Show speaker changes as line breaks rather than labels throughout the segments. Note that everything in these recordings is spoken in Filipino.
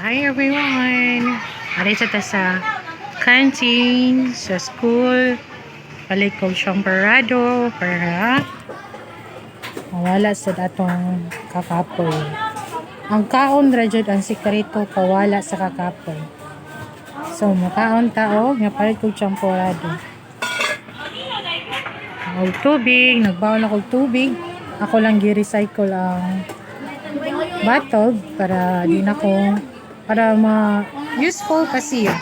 Hi everyone! Aray sa ta sa canteen, sa school. Balik ko siyang parado para mawala sa datong kakapoy. Ang kaon rajud ang sikreto kawala sa kakapoy. So, makaon tao, nga palit ko siyang parado. Og tubig, nagbaon ako tubig. Ako lang gi-recycle ang bottle para di na para ma useful kasi yun.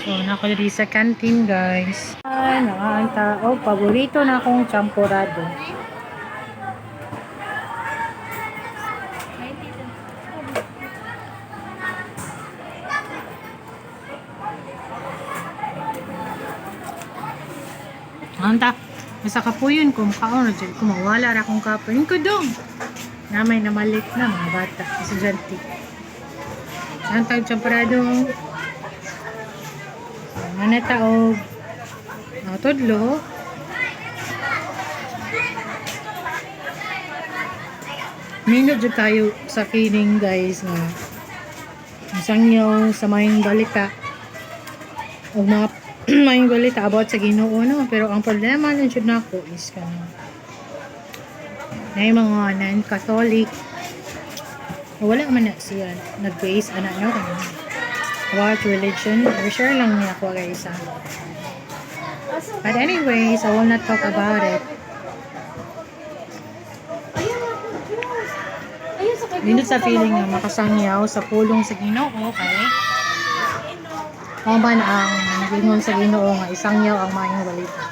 So, nako diri sa canteen guys. Ay, ang tao, paborito na akong champurado. Anta, nasa kapuyon ko, makaon na dyan ko, mawala ra akong kapuyon ko dong. Namay na malik na mga bata, estudyante. Ang tawag champarado. Ano taog? Uh, tudlo. Minod jud tayo sa feeling guys nga isang yaw sa mayong balita o mga mayong balita about sa ginoo no pero ang problema na jud nako is kanang na yung mga non-catholic wala man na siya. Nag-base ana no about religion? Or share lang niya ako guys ah. but anyways I will not talk about it. Nindot sa feeling nga makasangyaw sa pulong sa Ginoo kay o man ang gingon sa Ginoo nga isangyaw ang maayong balita.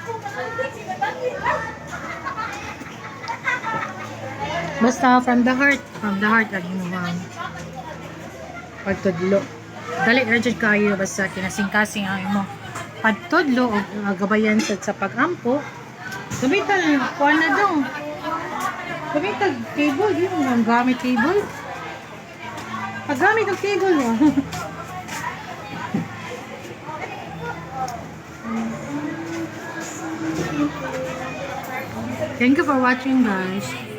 Basta from the heart, from the heart ang imong pagtudlo. Dali urgent kayo basta kinasing-kasing ang imong pagtudlo o gabayan sa, sa pag-ampo. Gamitan kuha na daw. Gamitan table, yun ang gamit table. Paggamit ng table mo. Thank you for watching guys.